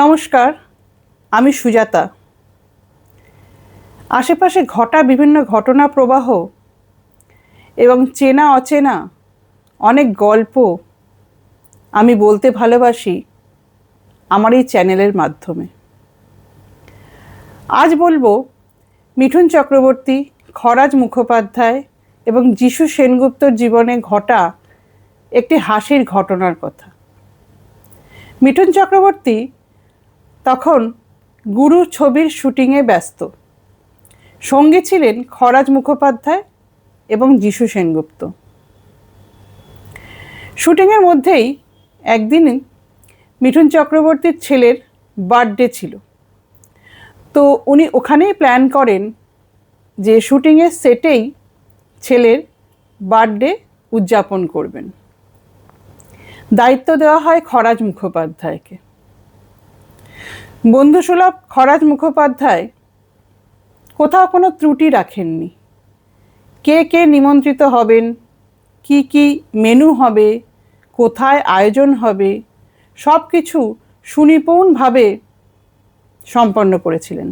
নমস্কার, আমি সুজাতা। আশেপাশে ঘটা বিভিন্ন ঘটনা প্রবাহ এবং চেনা অচেনা অনেক গল্প আমি বলতে ভালোবাসি আমার এই চ্যানেলের মাধ্যমে। আজ বলব মিঠুন চক্রবর্তী, খরাজ মুখোপাধ্যায় এবং যিশু সেনগুপ্তর জীবনে ঘটা একটি হাসির ঘটনার কথা। মিঠুন চক্রবর্তী তখন গুরু ছবির শুটিংয়ে ব্যস্ত। সঙ্গে ছিলেন খরাজ মুখোপাধ্যায় এবং যিশু সেনগুপ্ত। শুটিংয়ের মধ্যেই একদিন মিঠুন চক্রবর্তীর ছেলের বার্থডে ছিল। তো উনি ওখানেই প্ল্যান করেন যে শুটিংয়ের সেটেই ছেলের বার্থডে উদযাপন করবেন। দায়িত্ব দেওয়া হয় খরাজ মুখোপাধ্যায়কে। বন্ধুসুলভ খরাজ মুখোপাধ্যায় কোথাও কোনো ত্রুটি রাখেননি। কে কে নিমন্ত্রিত হবেন? কি কি মেনু হবে? কোথায় আয়োজন হবে? সব কিছু সুনিপুণভাবে সম্পন্ন করেছিলেন।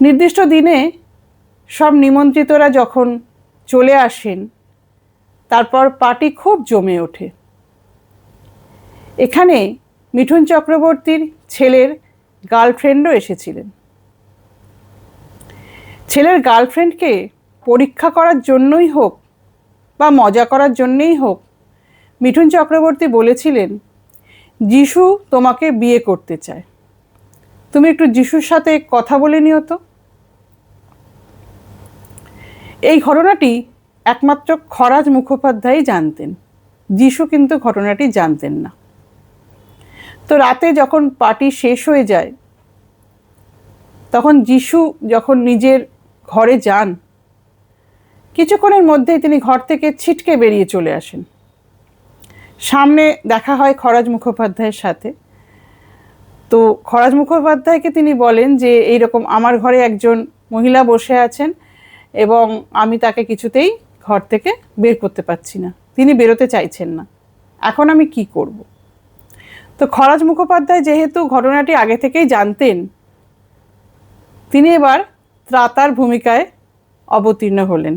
নির্দিষ্ট দিনে সব নিমন্ত্রিতরা যখন চলে আসেন, তারপর পার্টি খুব জমে ওঠে। এখানে মিঠুন চক্রবর্তীর ছেলের গার্লফ্রেন্ডও এসেছিলেন। ছেলের গার্লফ্রেন্ডকে পরীক্ষা করার জন্যই হোক বা মজা করার জন্যেই হোক, মিঠুন চক্রবর্তী বলেছিলেন, যিশু তোমাকে বিয়ে করতে চায়। তুমি একটু যিশুর সাথে কথা বলে নিও তো। এই ঘটনাটি একমাত্র খরাজ মুখোপাধ্যায়ই জানতেন। যিশু কিন্তু ঘটনাটি জানতেন না। তো রাতে যখন পার্টি শেষ হয়ে যায়, তখন যিশু যখন নিজের ঘরে যান, কিছুক্ষণের মধ্যেই তিনি ঘর থেকে ছিটকে বেরিয়ে চলে আসেন। সামনে দেখা হয় খরাজ মুখোপাধ্যায়ের সাথে। তো খরাজ মুখোপাধ্যায়কে তিনি বলেন যে এই রকম আমার ঘরে একজন মহিলা বসে আছেন এবং আমি তাকে কিছুতেই ঘর থেকে বের করতে পারছি না। তিনি বেরোতে চাইছেন না। এখন আমি কি করব? তো খরাজ মুখোপাধ্যায় যেহেতু ঘটনাটি আগে থেকেই জানতেন, তিনি এবার ত্রাতার ভূমিকায় অবতীর্ণ হলেন।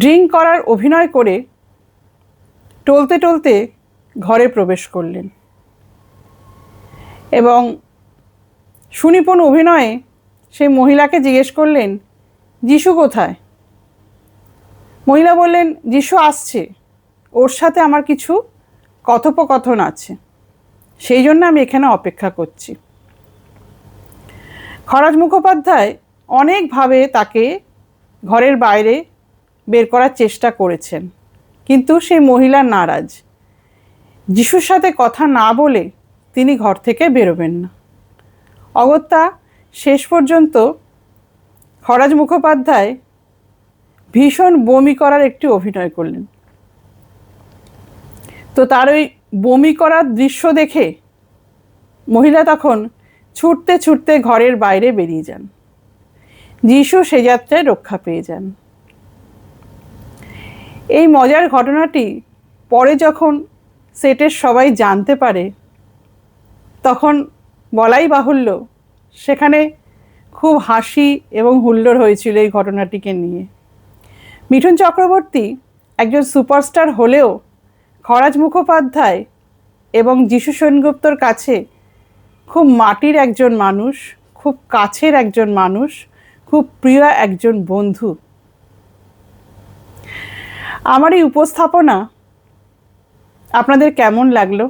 ড্রিঙ্ক করার অভিনয় করে টলতে টলতে ঘরে প্রবেশ করলেন এবং সুনিপুণ অভিনয়ে সেই মহিলাকে জিজ্ঞেস করলেন, যিশু কোথায়? মহিলা বললেন, যিশু আসছে, ওর সাথে আমার কিছু কথোপকথন আছে। সেই জন্য আমি এখানে অপেক্ষা করছি। খরাজ মুখোপাধ্যায় অনেকভাবে তাকে ঘরের বাইরে বের করার চেষ্টা করেছেন। কিন্তু সেই মহিলা নারাজ। যিশুর সাথে কথা না বলে তিনি ঘর থেকে বেরোবেন না। অগত্যা শেষ পর্যন্ত খরাজ মুখোপাধ্যায় ভীষণ বমি করার একটি অভিনয় করলেন। তো তার ওই বমি করার দৃশ্য দেখে মহিলা তখন ছুটতে ছুটতে ঘরের বাইরে বেরিয়ে যান। যিশু সে যাত্রায় রক্ষা পেয়ে যান। এই মজার ঘটনাটি পরে যখন সেটের সবাই জানতে পারে, তখন বলাই বাহুল্য সেখানে খুব হাসি এবং হুল্লোড় হয়েছিল এই ঘটনাটিকে নিয়ে। মিঠুন চক্রবর্তী একজন সুপারস্টার হলেও মুখোপাধ্যায় এবং যিশু সেনগুপ্তর কাছে খুব মাটির একজন মানুষ, খুব কাছের একজন মানুষ, খুব প্রিয় একজন বন্ধু। আমার এই উপস্থাপনা আপনাদের কেমন লাগল?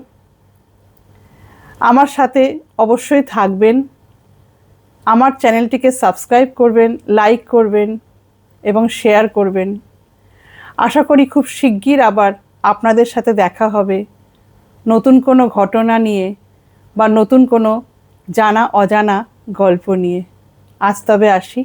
আমার সাথে অবশ্যই থাকবেন। আমার চ্যানেলটিকে সাবস্ক্রাইব করবেন, লাইক করবেন এবং শেয়ার করবেন। আশা করি খুব শিগগির আবার আপনাদের সাথে দেখা হবে, নতুন কোনো ঘটনা নিয়ে বা নতুন কোনো জানা অজানা গল্প নিয়ে। আজ তবে আসি।